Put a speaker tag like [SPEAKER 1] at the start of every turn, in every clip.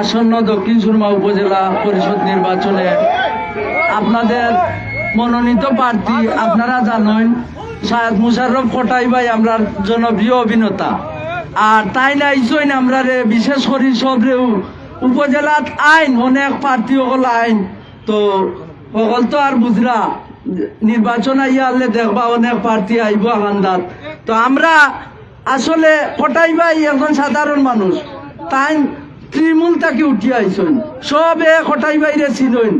[SPEAKER 1] আসন্ন দক্ষিণ সুরমা উপজেলা পরিষদ নির্বাচনে আপনাদের মনোনীত প্রার্থী আপনারা জানেন সায়দ মুশাররফ কোটাই ভাই আমরা জনপ্রিয় অভিনেতা। আর তাই নাইছইন আমরা রে বিশেষ করে সবরেও উপজেলাত আইন, অনেক প্রার্থী সকল আইন। তো সকল তো আর বুঝরা নির্বাচন আইয়া দেখবা অনেক প্রার্থী আইব আগান্দাত তো আমরা আসলে কটাই ভাই একজন সাধারণ মানুষ। তাই তৃণমূল তাকে উঠি আইসন সবে কটাই বাইরে ছিলেন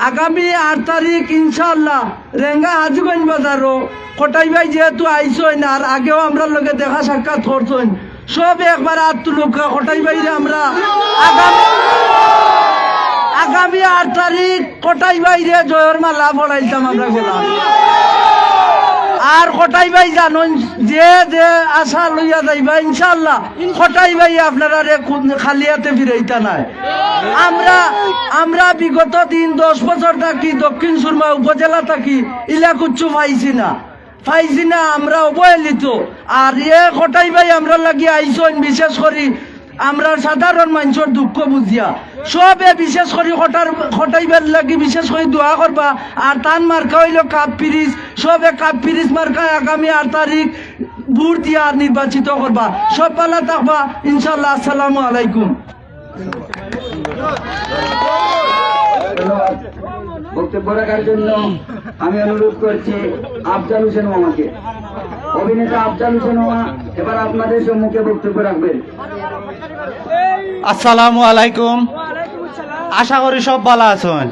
[SPEAKER 1] আগামী আট তারিখ ইনশাল্লাহ রেঙ্গা হাজুগঞ্জ বাজারও কটাই ভাই যেহেতু আইসন আর আগেও আমরা লগে দেখা সাক্ষাৎ করছেন সব একবার আট তুলুক কটাই বাইরে আমরা আগামী আগামী আট তারিখ কটাই বাইরে জয়ের মালা পড়াইতাম আমরা গেলাম। আর কটাই ভাই জানুন, যে যে আশা লইয়া যাইবা ইনশাল্লাহ কটাই ভাই আপনারা খালি হাতে ফিরাইতা নাই। আমরা আমরা বিগত দিন দশ বছর থাকি, দক্ষিণ সুরমা উপজেলা থাকি ইলা কুচ্ছু পাইছি না। পাইছি না, আমরা অবহেলিত। আর এ কটাই ভাই আমরা লাগি আইসন, বিশেষ করি আমরা সাধারণ মানুষের দুঃখ বুঝিয়া। সবে বিশেষ করে হঠার হটাইবার লাগি বিশেষ করে দোয়া করবা। আর তান মার্কা হইল কাপ পিরিস সবে কাপ পিরিস মার্কায় আগামী আট তারিখ ভোট দিয়া নির্বাচিত করবা। সব পালা থাকবা। ইনশাল্লাহ আসসালামু আলাইকুম।
[SPEAKER 2] বক্তব্য রাখার জন্য আমি অনুরোধ করছি আফজাল হোসেন মামাকে। অভিনেতা আফজাল হোসেন মামা, এবার আপনাদের সম্মুখে বক্তব্য রাখবেন।
[SPEAKER 3] আসসালামু আলাইকুম। আশা করি সব ভালো আছেন।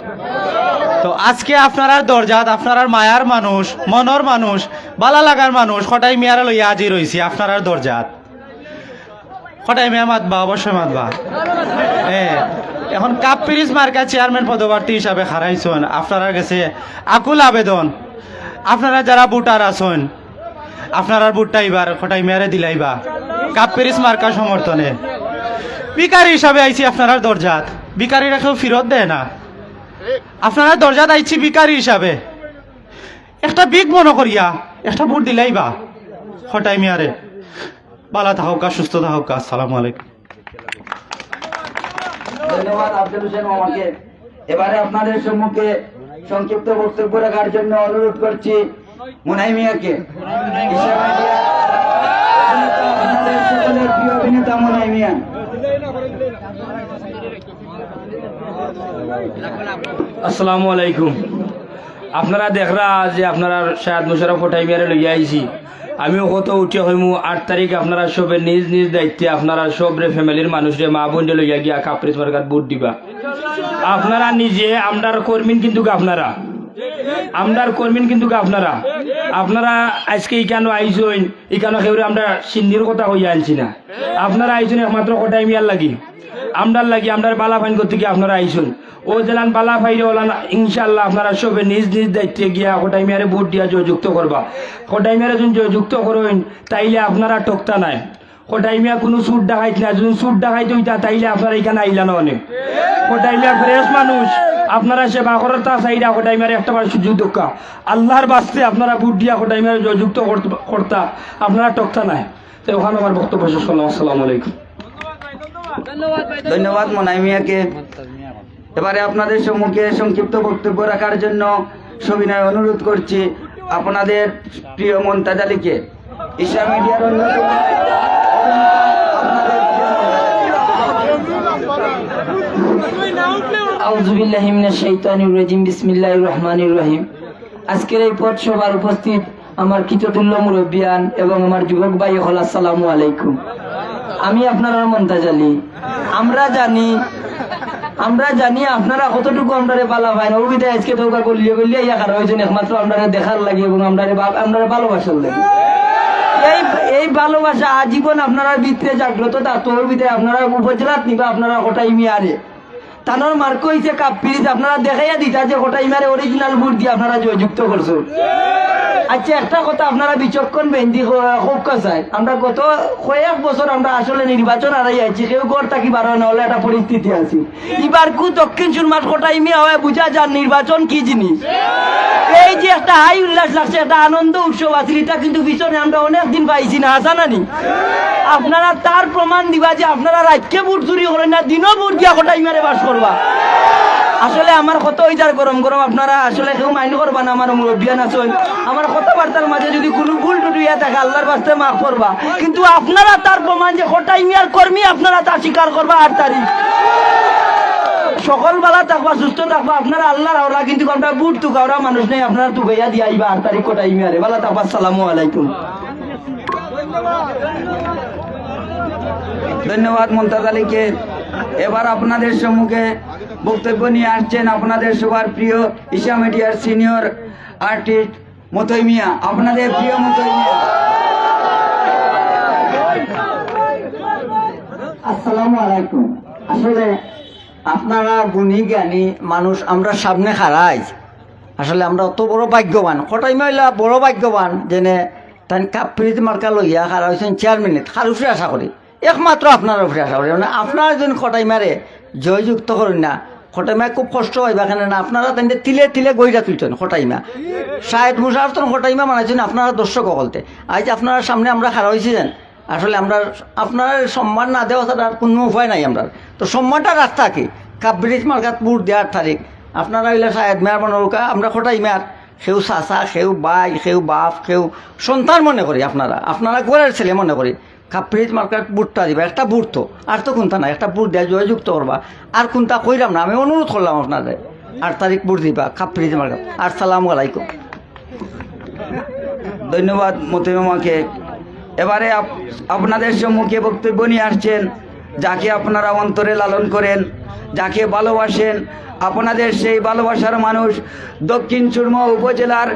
[SPEAKER 3] তো আজকে আপনার দরজাত আপনার মায়ার মানুষ মনের মানুষ বালা লাগার মানুষ কটাই মেয়ারা লইয়া আজি রয়েছি আপনার দরজাত। কটাই মেয়া মাতবা অবশ্যই মাতবা এ এখন কাপ পিরিজ মার্কা চেয়ারম্যান পদপ্রার্থী হিসাবে খারাইছেন আপনারা গেছে আকুল আবেদন। আপনারা যারা বুটার আছেন আপনারা বুটটা এবার কটাই মেয়ারে দিলাইবা। কাপ পিরিজ মার্কা সমর্থনে। বিকারি হিসাবে আইছি আপনার দরজাত। বিকারিরা কেউ ফিরত দেয় না। আপনারা দরজাত আইছি বিকারি হিসাবে। একটা বিগ মনে করিয়া, একটা ভোট দিলাই বা হটাই মিয়ারে। বালা থাকুক সুস্থ থাকুক আসসালামু আলাইকুম।
[SPEAKER 2] ধন্যবাদ আফজাল হোসেন মামাকে। এবারে আপনাদের সম্মুখে সংক্ষিপ্ত বক্তব্য রাখার জন্য অনুরোধ করছি মুনাই মিয়াকে। সকলের প্রিয় অভিনেতা মুনাই মিয়া।
[SPEAKER 4] আসসালামু আলাইকুম। আপনারা দেখরা যে আপনারা সায়দ মুশারফ হোটাই মেয়ারে লইয়া আইছি। আমিও কত উঠে হইমু, আট তারিখ আপনারা সবে নিজ নিজ দায়িত্বে আপনারা সবরে ফ্যামিলির মানুষরে মা বোনরে লইয়া গিয়া কাপ্রিস তোমার বুট দিবা। আপনারা নিজে আমরার কর্মীন কিন্তু আপনারা। আমরার কর্মীন কিন্তু আপনারা। আপনারা আজকে ইকানো আইসইন ইকানো সেউরে আমরা সিন্ধির কথা হইয়া আনছি না। আপনারা আইসুন একমাত্র কটাই মিয়ার লাগি। আমরার লাগি বালা ফাইন করতে গিয়ে আপনারা আইসুন ও জেলান বালা ফাইরে ওলান ইনশাল্লাহ আপনারা সবে নিজ নিজ দায়িত্বে গিয়া কটাই মিয়ারে ভোট দিয়া জয়যুক্ত করবা। কটাই মিয়ারে যখন জয়যুক্ত করবেন তাইলে আপনারা টকতা নাই। কটাই মিয়া কোনো সুট ডাকাইত না যখন সুট ডাকাইত হইতা, তাইলে আপনারা এখানে আইলা না অনেক। কটাই মিয়া ফ্রেশ মানুষ, আপনারা সেবা করার তা চাইরা কটাই মিয়ারে একটা বার সুযোগ দক্কা আল্লাহর বাস্তে আপনারা ভোট দিয়া কটাই মিয়ারে জয়যুক্ত করত- আপনারা টকতা নাই। তো ওখানে আমার বক্তব্য শেষ করলাম, আসসালামু আলাইকুম।
[SPEAKER 2] ধন্যবাদ মোনাই মিয়াকে। এবারে আপনাদের সম্মুখে সংক্ষিপ্ত বক্তব্য রাখার জন্য সবিনয় অনুরোধ করছি আপনাদের প্রিয় মন্তাজ আলীকে। ঈশা মিডিয়ার অন্যতম
[SPEAKER 5] আলাইকুম। আমি আমরা জানি আমরা জানি আপনারা আজকে দৌকা করলিয়ে করলিয়ে কারও একমাত্র দেখার লাগে এবং আমরা আমরা ভালোবাসার লাগে। এই এই ভালোবাসা আজীবন আপনারা ভিতরে জাগ্রত, তা তোর ভিতরে আপনারা উপজেলাত নিবা, আপনারা ওটাই মিয়ারে। তানোর মার্ক হইছে কাপ পিরিজ আপনারা দেখাইয়া দিতা যে ওটাই মারে অরিজিনাল বুট দিয়ে আপনারা জয়যুক্ত করছ। আচ্ছা একটা কথা আপনারা বিচক্ষণ বেন্দি খুব কাছায়। আমরা গত কয়েক বছর আমরা আসলে নির্বাচন আড়াই আছি, কেউ গড় থাকি বারো হলে একটা পরিস্থিতি আছে। এবার কু দক্ষিণ সুরমার কোটাই মিয়া হয়ে, বুঝা যান নির্বাচন কি জিনিস। এই যে একটা হাই উল্লাস লাগছে, একটা আনন্দ উৎসব আছে, এটা কিন্তু পিছনে আমরা অনেক দিন পাইছি না আসা নানি আপনারা তার প্রমাণ দিবা যে আপনারা রাতকে বুট চুরি করেন না, দিনও বুট দিয়া কোটাই মেরে বাস করবা? আসলে আমার কত ইজার গরম গরম আপনারা আসলে কেউ মাইন্ড করবা না, আমার মুরব্বিয়ান আছেন আমার কথাবার্তার মাঝে যদি কোনো ভুল টুটিয়া থাকে, আল্লাহর বাস্তে মাফ করবা। কিন্তু আপনারা তার প্রমাণ যে কটাই মিয়ার কর্মী আপনারা তা স্বীকার করবা আট তারিখ সকল বেলা থাকবা, সুস্থ থাকবা, আপনারা আল্লাহর আওরা কিন্তু আমরা বুট তুকাওরা মানুষ নেই, আপনারা তুকাইয়া দিয়ে আইবা আট তারিখ কটাই মিয়ারে বেলা থাকবা, আসসালামু আলাইকুম।
[SPEAKER 2] ধন্যবাদ, মমতাজ আলীকে। এবার আপনাদের সম্মুখে বক্তব্য নিয়ে আসছেন আপনাদের সবার প্রিয় ইসা মিডিয়ার সিনিয়র আর্টিস্ট মতই মিয়া। আপনাদের প্রিয় মতই মিয়া।
[SPEAKER 6] আসসালামু আলাইকুম। আসলে আপনারা গুণী, জ্ঞানী মানুষ আমরা সামনে খারাই আসলে আমরা অত বড় ভাগ্যবান। কটাই মহিলা বড় ভাগ্যবান, যেনে তাই কাপ্রিত মার্কা লইয়া খারা হয়েছেন চেয়ারম্যানে উপরে আশা করি। একমাত্র আপনার উপরে আশা করি মানে আপনারা যদি কটাই মারে জয়যুক্ত করেন না। খটাইমা খুব কষ্ট হয় বা কেন না আপনারা তেমনি তিলে তিলে গইরা তুলতেন খটাইমা শাহেদ মুসার তো খটাইমা মানাইছেন আপনারা দর্শক সকলতে আজ আপনারা সামনে আমরা খারা হয়েছিলেন আসলে আমরা আপনার সম্মান না দেওয়া ছাড়া আর কোনো উপায় নাই আমরা তো সম্মানটা রাস্তা কি? কাপ ব্রিজ মার্কাত বুট দেওয়ার তারিখ। আপনারা হইলে শাহেদ মেয়ার মনোরকা আমরা খটাই মেয়ার সেও চাচা, সেও বাই সেও বাপ, সেও সন্তান মনে করি আপনারা। আপনারা গোড়ের ছেলে মনে করি। কাপ্রিজ মার্কার বুটটা দিবা, একটা বুট তো। আর তো কোনটা না একটা বুট দেওয়া জয়যুক্ত করবা। আর কোনটা কইলাম না, আমি অনুরোধ করলাম আপনাদের। আট তারিখ বুট দিবা কাপ্রিজ মার্কার আর সালাম আলাইকুম।
[SPEAKER 2] ধন্যবাদ মতিমামাকে এবারে আপনাদের সম্মুখে বক্তব্য নিয়ে আসছেন, যাকে আপনারা অন্তরে লালন করেন, যাকে ভালোবাসেন। আপনাদের সেই ভালোবাসার মানুষ দক্ষিণ সুরমা উপজেলার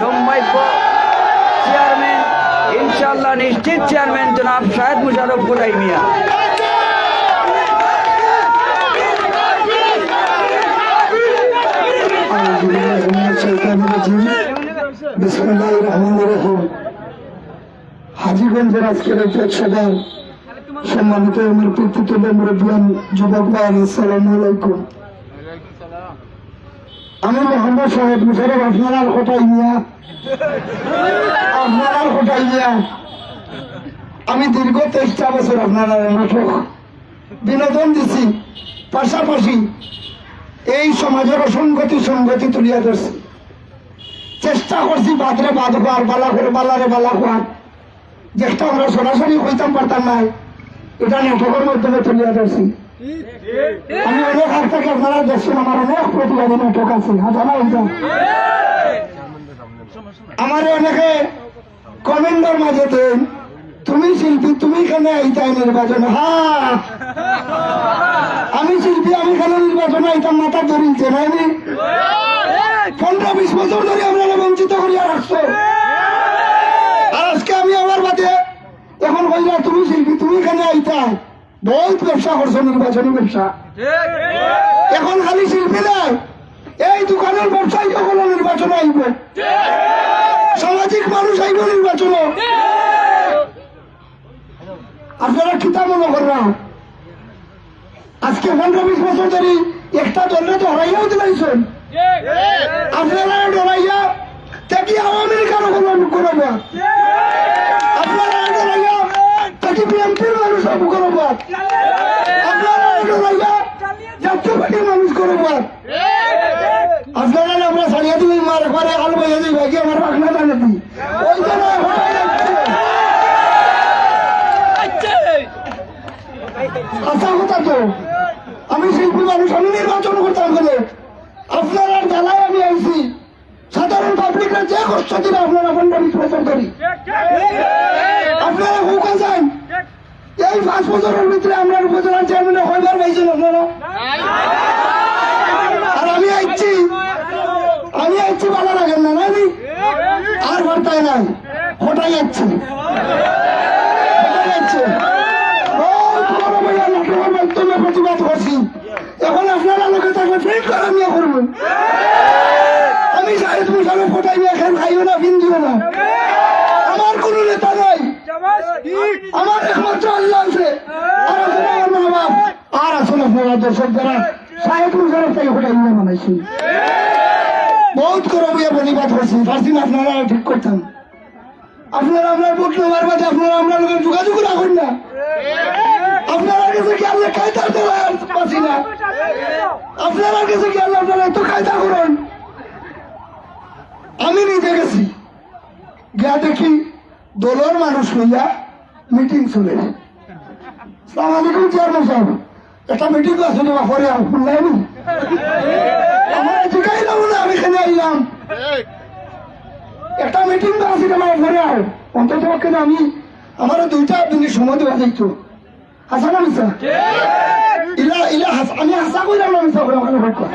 [SPEAKER 2] সম্ভাব্য চেয়ারম্যান ইনশাল্লাহ নিশ্চিত চেয়ারম্যান জনাব শাহেদ মুশারফ কোটাই মিয়া?
[SPEAKER 7] হাজিগঞ্জের আজকের এই সভায় সম্মানিত আমার মুরব্বিয়ান যুবক ভাই আসসালামু আলাইকুম। আমি মোহাম্মদ সাহেব, মুশারফ আপনার কোটাই নিয়া। আপনার কোটাই নিয়া। আমি দীর্ঘ তেইশটা বছর আপনার নাটক বিনোদন দিছি, পাশাপাশি এই সমাজের অসংগতি সংগতি তুলিয়া ধরছি। চেষ্টা করছি বাদরে বাদ হওয়ার, বালা করে বালারে বালা হওয়ার। যেটা আমরা সরাসরি হইতাম পারতাম না এটা নাটকের মাধ্যমে তুলিয়া ধরছি। আমি অনেক হাত থেকে আপনারা দেখছেন আমার অনেক প্রতিবাদী নাটক আছে। হাজারা আমার অনেকে কমেন্টের মাঝে তুমি শিল্পী, তুমি কেন আইতাই নির্বাচনে হ্যাঁ আমি শিল্পী, আমি কেন নির্বাচনে আইতাম, মাথা ধরিছে নাইনি পনেরো, বিশ বছর ধরে আপনারা বঞ্চিত করিয়া রাখছো। আজকে আমি আমার বাদে এখন কইলা তুমি শিল্পী, তুমি এখানে আইতা। বহুত ব্যবসা করছ নির্বাচনী ব্যবসা। এখন খালি শিল্পী নয় এই দোকানের ব্যবসায়ী সকল নির্বাচনে আইব? সামাজিক মানুষ আইব নির্বাচনে? আপনারা কিতা মনে করলাম আজকে পনেরো বিশ বছর ধরে একটা দলে তো হরাইয়াও দিলাইছেন আপনারা ডরাইয়া দেখি আওয়ামী লীগের করব আপনারা ডরাইয়া দেখি বিএনপির মানুষ সব করব আপনারা মানুষ করব আপনারা আমরা সারিয়া দিবি মার একবারে আল বইয়া দিই ভাই আমার রাখনা জানে দিই। ওই জন্য আশা কথা তো আমি শিল্পী মানুষ, আমি নির্বাচন করতাম বলে। আপনারা জ্বালায় আমি আইছি। সাধারণ পাবলিকের যে কষ্ট দিলে আপনারা পনেরো বিশ করি। আপনারা হুকা যান। এই পাঁচ বছরের ভিতরে আমরা উপজেলার চেয়ারম্যানে হইবার আপনারা আর আমি আইছি আমি আইছি ভালো লাগেন না নানি আর বার্তায় নাই। হঠাই যাচ্ছে প্রতিবাদ করছি। এখন আপনারা লোকে থাকবে ফিট করে নিয়ে করবেন। আমি সাহেব মুসালে ফোটাই নিয়ে খাইও না ফিন দিও না। আমার কোন নেতা নাই। আমার একমাত্র আল্লাহ আছে আর আছে আমার মা বাপ আর আছেন আপনারা দর্শক যারা সাহেব মুজারফ থেকে হোটেল নিয়ে বানাইছি। বহুত করে বইয়া বলিবাদ করছি পারছি না আপনারা ঠিক করতাম। আপনারা আপনার ভোট নেওয়ার বাদে আপনারা আপনার লোকের যোগাযোগ রাখুন না। আপনারা কাছে কি আল্লাহ কায়দা দেওয়া পাচ্ছি না। আপনারা কাছে কি আল্লাহ আপনারা এত কায়দা করুন। আমি নিজে গেছি। গিয়া দেখি দলের মানুষ হইয়া মিটিং চলে। সালাম আলাইকুম চেয়ারম্যান সাহেব একটা মিটিং আছে না পরে আর শুনলাম আমার জিগাইলাম না আমি এখানে আইলাম। একটা মিটিং আছে আমার ঘরে আর। অন্তত আমি আমার দুইটা দিনের সময় দেওয়া যাইতো। হাসা না মিশা ইলা ইলা আমি হাসা কইলাম না মিশা করে আমার ভোট কর।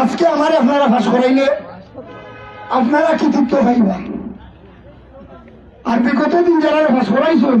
[SPEAKER 7] আজকে আমার আপনারা ফাঁস করাইলে আপনারা কৃতিত্ব পাইবেন। আর বিগত দিন যারা ফাঁস করাইছেন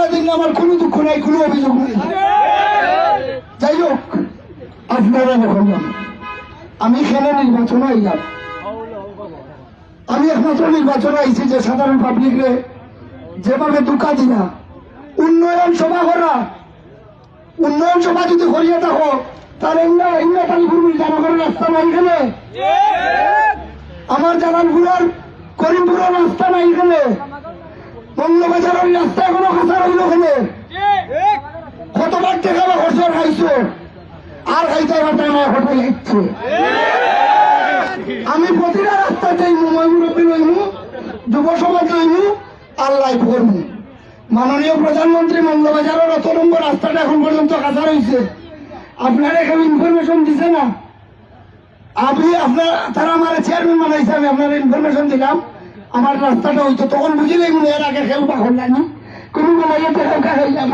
[SPEAKER 7] আমার আল্লাহ আমার কোনো দুঃখ নাই কোনো অভিযোগ নাই। যাই হোক আপনারা দেখুন আমি এখানে নির্বাচন আইলাম। আমি একমাত্র নির্বাচন আইছি যে সাধারণ পাবলিকরে যেভাবে দুকা দিনা উন্নয়ন সভা করা। উন্নয়ন সভা যদি করিয়ে থাকো তাহলে কালীপুর জানাগরের রাস্তা নাই এখানে আমার জালালপুরের করিমপুরের রাস্তা নাই মঙ্গলবাজারের রাস্তা কাঁচা রইল আর আমি প্রতিটা রাস্তা যাইমু মই মুরব্বী লইমু যুব সমাজ আর লাইফ করমু। মাননীয় প্রধানমন্ত্রী মঙ্গলবাজারের অত নম্বর রাস্তাটা এখন পর্যন্ত কাঁচা রয়েছে। আপনারা এখানে ইনফরমেশন দিছে না? আমি আপনার তারা আমার চেয়ারম্যান বানাইছে, আমি আপনার ইনফরমেশন দিলাম। আমার রাস্তাটা হইতো তখন বুঝিলেই মনে এর আগে খেউ বা করলাম কোনো বানাইয়া তো খেউ খাইলাম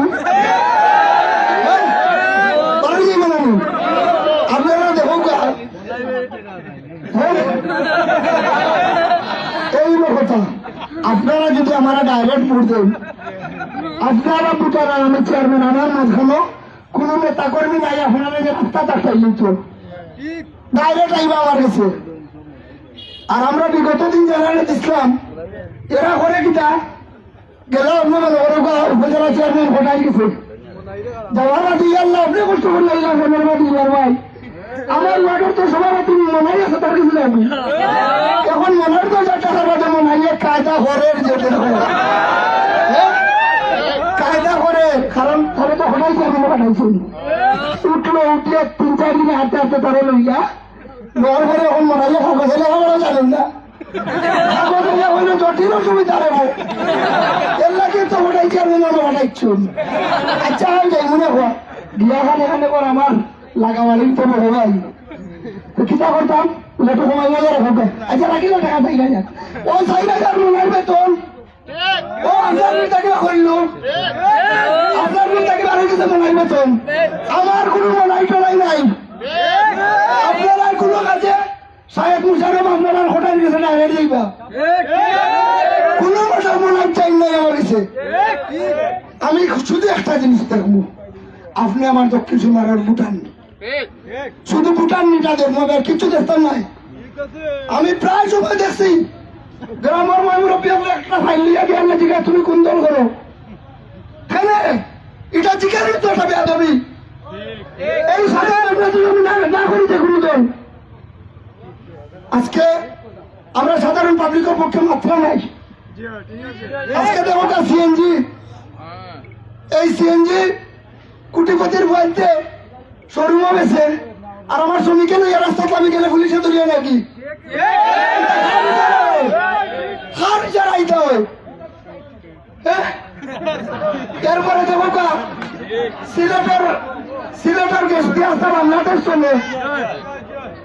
[SPEAKER 7] আপনারা যদি আমার ডাইরেক্ট দেন, আপনারা ভোটার আমি চেয়ারম্যান আমার মাঝখানে কোন নেতা কর্মী নাই, আপনারা যে রাস্তা দেখাই তো ডাইরেক্ট আইবা আমার কাছে। আর আমরা বিগত দিন যারা ইসলাম, এরা করে কিটা গেল উপজেলা চেয়ারম্যান ঘটাই গেছে আপনি কষ্ট করে ভাই। আমার ওয়ার্ডের তো সভাপতি মনাই আছে, তার কিছু আমি এখন মনের তো যার টাকা বাদে মনাইয়ে কায়দা হ্যাঁ? কায়দা করে কারণ তারা তো হঠাৎ আমি পাঠাইছি উঠল, উঠলে তিন চার দিনে হাঁটতে হাঁটতে তারা লইয়া লোয়ার ঘরে এখন মনাইয়ে কাগজ লেখাপড়া জানেন না কাগজ লেখা হইলে জটিল অসুবিধা রেবো এর লাগে তো হঠাইছি আমি নামে পাঠাইছুন আচ্ছা আমি যাই মনে হওয়া বিয়া খান এখানে কর আমার লাগাবাড়ি তো বড় ভাই কিতা করতাম লেটো কমাই গেলে রাখবে আচ্ছা রাখিলে টাকা পাই না ও চাই হাজার লোনের বেতন ও হাজার টাকা করল আপনার টাকা কিছু মনাই বেতন আমার কোনো মনাই টনাই নাই। আপনার আমি শুধু একটা জিনিস দেখব, আপনি আমার দক্ষিণ সুমারের ভুটান। শুধু ভুটান নিটা দেখব আর কিছু দেখতাম নাই। আমি প্রায় সময় দেখছি, গ্রামের আমরা একটা ফাইল দিয়ে আমরা জিজ্ঞাসা, তুমি কোন দল করো? এটা জিজ্ঞাসা তো একটা বেয়াদবি। এই সাধারণ না- করি কোনো দল। আজকে আমরা সাধারণ পাবলিকের পক্ষে মাত্রা নাই। আজকে দেখো সিএনজি এই সিএনজি কুটিপতির বলতে শোরুমও বেছে আর আমার শ্রমিকের ওই রাস্তাতে আমি গেলে পুলিশে ধরিয়ে নাকি হার হয়। হ্যাঁ? এরপরে কা, সিলেটের সিলেটের গেস্ট দিয়ে আসতে বাংলাদেশ চলে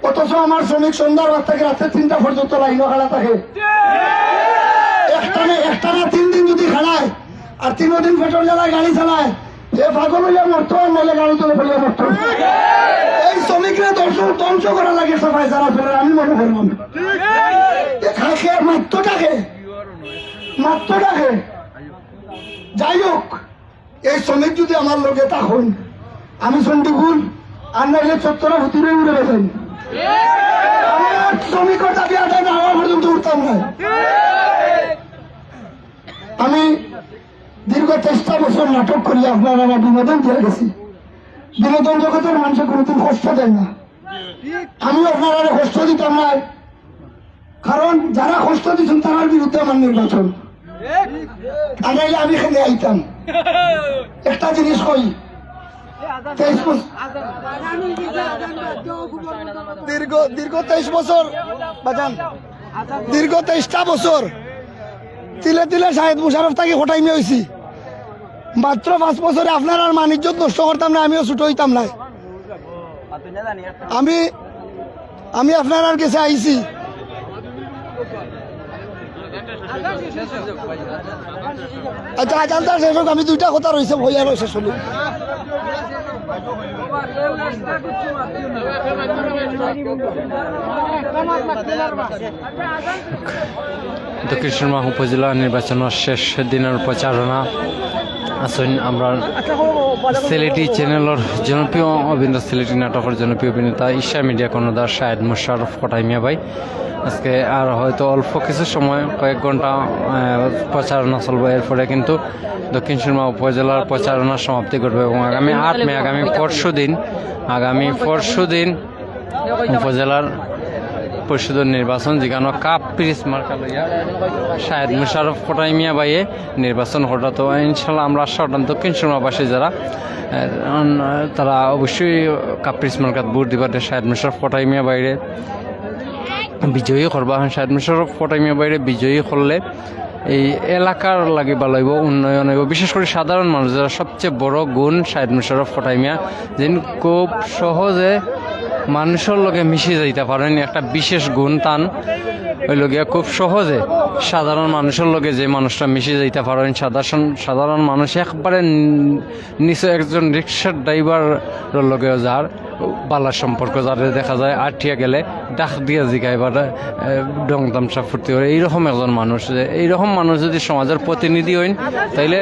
[SPEAKER 7] অথচ আমার শ্রমিক সন্ধ্যার রাত থেকে রাত্রে তিনটা পর্যন্ত লাইনও খেলা থাকে। একটানে একটানা তিন দিন যদি খেলায়, আর তিন দিন পেট্রোল জ্বালায়, গাড়ি চালায়, যে পাগল হইয়া মরতো, আর নাহলে গাড়ি তুলে ফেলে মরতো। এই শ্রমিকরা দর্শন ধ্বংস করা লাগে সবাই, যারা ফেলে আমি মনে করলাম খাকে মাত্র ডাকে। যাই হোক, এই শ্রমিক যদি আমার লোকে তখন আমি সন্টি ভুল, আর নাহলে চত্বরা ভুতুরে উড়ে গেছেন নাটক করি আপনারা বিনোদন দিয়ে গেছি। বিনোদন জগতের মানুষের কোনোদিন কষ্ট দেয় না। আমি আপনারা কষ্ট দিতাম না। কারণ যারা কষ্ট দিচ্ছেন তার বিরুদ্ধে আমার নির্বাচন। আর নাইলে আমি এখানে আইতাম। একটা জিনিস কই দীর্ঘ দীর্ঘ তেইশ বছর দীর্ঘ তেইশটা বছর। তিলে তিলে শাহেদ মুশারফ তাকে হটাইমে হয়েছি মাত্র পাঁচ বছরে আপনার আর বাণিজ্য নষ্ট করতাম না, আমিও ছুটো হইতাম না। আমি আমি আপনার আর কাছে আইছি। আচ্ছা আজান শেষ হোক, আমি দুইটা কথা রয়েছে ভইয়া রয়েছে শুনি
[SPEAKER 8] দক্ষিণ সুরমা উপজেলা নির্বাচনের শেষ দিনের প্রচারণা। আসুন আমরা সিলেটি চ্যানেলের জনপ্রিয়, অভিনেতা সিলেটি নাটকের জনপ্রিয় অভিনেতা ঈশা মিডিয়া কর্ণধার শাহেদ মুশারফ কটাইমিয়া ভাই। আজকে আর হয়তো অল্প কিছু সময়, কয়েক ঘণ্টা প্রচারণা চলবে। এরপরে কিন্তু দক্ষিণ সুরমা উপজেলার প্রচারণা সমাপ্তি ঘটবে এবং আগামী আট মে, আগামী পরশু দিন আগামী পরশু দিন উপজেলার পরিষদের নির্বাচন, যেখানে কাপ পিরিস মার্কা লইয়া শাহেদ মুশারফ কোটাই মিয়া বাইয়ে নির্বাচন ঘটা তো ইনশাল্লাহ আমরা আশাটান দক্ষিণ সুরমাবাসী যারা তারা অবশ্যই কাপ পিরিস মার্কাত ভোট দিবার শাহেদ মুশারফ কোটাই মিয়া বাইরে বিজয়ী করবা। শাহেদ মুশারফ কোটাই মিয়া বাইরে বিজয়ী করলে এই এলাকার লাগে ভালো হইব, উন্নয়ন হইব। বিশেষ করে সাধারণ মানুষ যারা সবচেয়ে বড় গুণ শাহেদ মুশারফ কোটাই মিয়া যিনি খুব সহজে মানুষের লগে মিশে যাইতে পারেন, একটা বিশেষ গুণ টান ওই লগিয়া খুব সহজে সাধারণ মানুষের লগে যে মানুষটা মিশে যাইতে পারেন, সাধারণ সাধারণ মানুষ একবারে নিচে একজন রিক্সার ড্রাইভারের লগে যার বালার সম্পর্ক যাদের দেখা যায় আঠিয়া গেলে ডাক দিয়ে জিগাই বা ডং তামসা ফুর্তি করে। এইরকম একজন মানুষ এইরকম মানুষ যদি সমাজের প্রতিনিধি হইন, তাইলে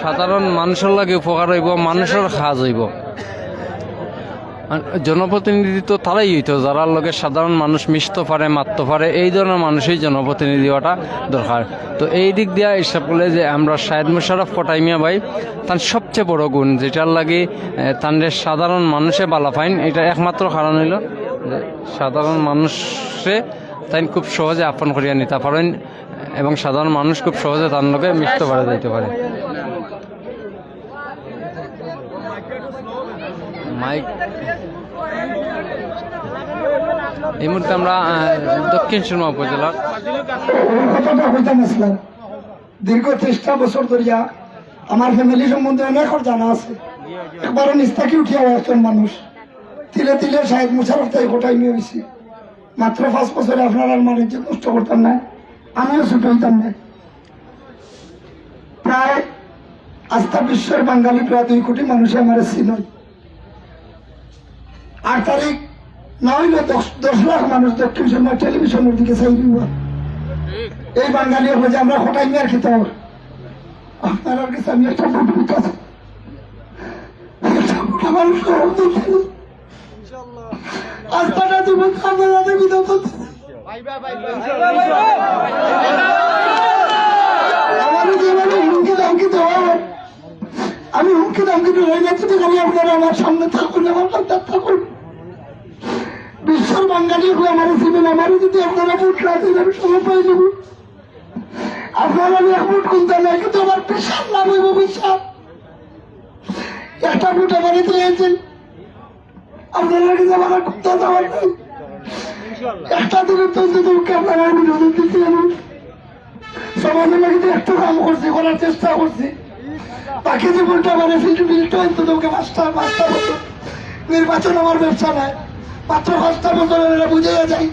[SPEAKER 8] সাধারণ মানুষের লাগে উপকার হইব, মানুষের সাজ হইব। জনপ্রতিনিধি তো তারাই হইতো যারা লগে সাধারণ মানুষ মিশতে পারে মারতে পারে, এই ধরনের মানুষই জনপ্রতিনিধি হওয়াটা দরকার। তো এই দিক দিয়ে হিসাব করলে যে আমরা শাহেদ মুশারফ কটাইমিয়া ভাই, তার সবচেয়ে বড় গুণ, যেটার লাগে তাদের সাধারণ মানুষে বালা পাইন, এটা একমাত্র কারণ হইল যে সাধারণ মানুষে তাই খুব সহজে আপন করিয়া নিতে পারেন, এবং সাধারণ মানুষ খুব সহজে তার লোকে মিশতে পারে যাইতে পারে। মাইক এই মুহূর্তে আমরা দক্ষিণ সুরমা উপজেলার
[SPEAKER 7] দীর্ঘ তেইশটা বছর ধরিয়া আমার ফ্যামিলি সম্বন্ধে অনেক জানা আছে। একবারও নিস্তাকি উঠিয়া একজন মানুষ। তিলে তিলে সাহেব মুশারফ তাই গোটাই নিয়ে হয়েছি মাত্র পাঁচ বছরে আপনার বাণিজ্য নষ্ট করতাম না, আমিও ছুটে হইতাম না। প্রায় আস্থা বিশ্বের বাঙালি প্রায় দুই কোটি মানুষে আমার চিনই আট তারিখ না হইলে দশ দশ লাখ মানুষ দক্ষিণ সময় টেলিভিশনের দিকে চাই দিব এই বাঙালি হলো আমরা হঠাৎ নিয়ে খেতে হবে আপনার কাছে আমি একটা জীবন আপনারা আমার জীবনে হুমকি দামকি দেওয়া হয়। আমি হুমকি দামকি হয়ে যাচ্ছি তো আপনারা আমার সামনে থাকুন আমার আমার যদি আপনারা ভোট না আমি সময় পাই যাব আপনারা আমি এক ভোট কিনতে কিন্তু আমার বিশাল লাভ হইব একটা ভোট আমার দিয়েছেন আপনারা কিন্তু আমার করতে দেওয়ার নেই? একটা দিনের তো দুঃখে আপনারা আমি নজর দিচ্ছি আমি সমাজের লাগে তো একটু কাম করছি, করার চেষ্টা করছি। বাকি জীবনটা মানে ফিল্ড ফিল্ড ওকে পাঁচটা পাঁচটা বছর নির্বাচন আমার ব্যবসা নাই। মাত্র মতন এরা বুঝে যায়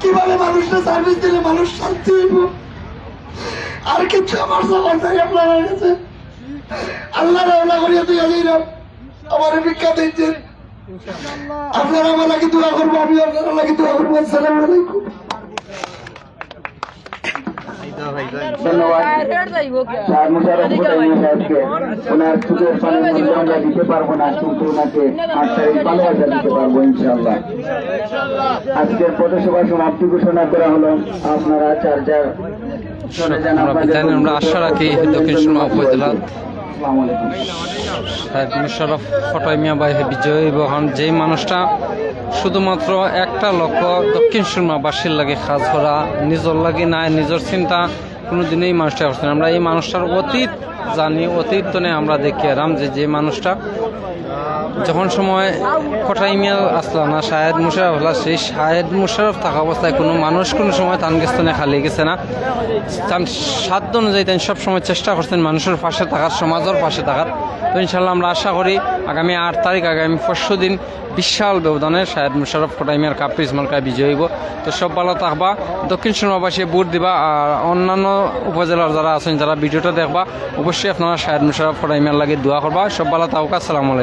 [SPEAKER 7] কীভাবে মানুষটা সার্ভিস দিলে মানুষ শান্তি হইব? আর কিছু আমার সবার নাই, আপনার কাছে আল্লাহ রাওলা করিয়া তুই যাইলাম আমার ভিক্ষা দিচ্ছেন। আপনারা আমার লাগে দোয়া করব, আমি আপনারা লাগে দোয়া করব। আসসালামু আলাইকুম।
[SPEAKER 2] ওনার পানি আমরা দিতে পারব না কিন্তু ওনাকে আট তারিখ ভালোবাসা দিতে পারব ইনশাআল্লাহ। আজকের পথসভা সমাপ্তি ঘোষণা করা হলো। আপনারা চার
[SPEAKER 8] আমরা আশা রাখি দক্ষিণ সুরমা উপজেলা মুশারফ ফটাই মিয়া বাই বিজয় বহন যেই মানুষটা শুধুমাত্র একটা লক্ষ্য, দক্ষিণ সুরমাবাসীর লাগে কাজ করা, নিজের লাগে নাই, নিজের চিন্তা কোনোদিনই মানুষটা করছে। আমরা এই মানুষটার অতীত জানি, অতীত তনে আমরা দেখি আরাম যে যে মানুষটা, যখন সময় কটাই মিয়া আসলা না, শাহেদ মুশারফ হলা, সেই শাহেদ মুশারফ থাকা অবস্থায় কোনো মানুষ কোনো সময় তান গেস্তনে খালি গেছে না। তান সাধ্য অনুযায়ী তাই সবসময় চেষ্টা করছেন মানুষের পাশে থাকার, সমাজের পাশে থাকার। তো ইনশাল্লাহ আমরা আশা করি আগামী আট তারিখ, আগামী পরশু দিন বিশাল ব্যবধানে শাহেদ মুশারফ কটাইমিয়ার কাপ্রিজ মার্কায় বিজয়ী হইব। তো সব ভালো থাকবা, দক্ষিণ সুরমাবাসী বুট দিবা, আর অন্যান্য উপজেলার যারা আছেন, যারা ভিডিওটা দেখবা, অবশ্যই আপনারা শাহেদ মুশারফ ফরাইমের লাগে দোয়া করবা। সব ভালো আসসালামু আলাইকুম।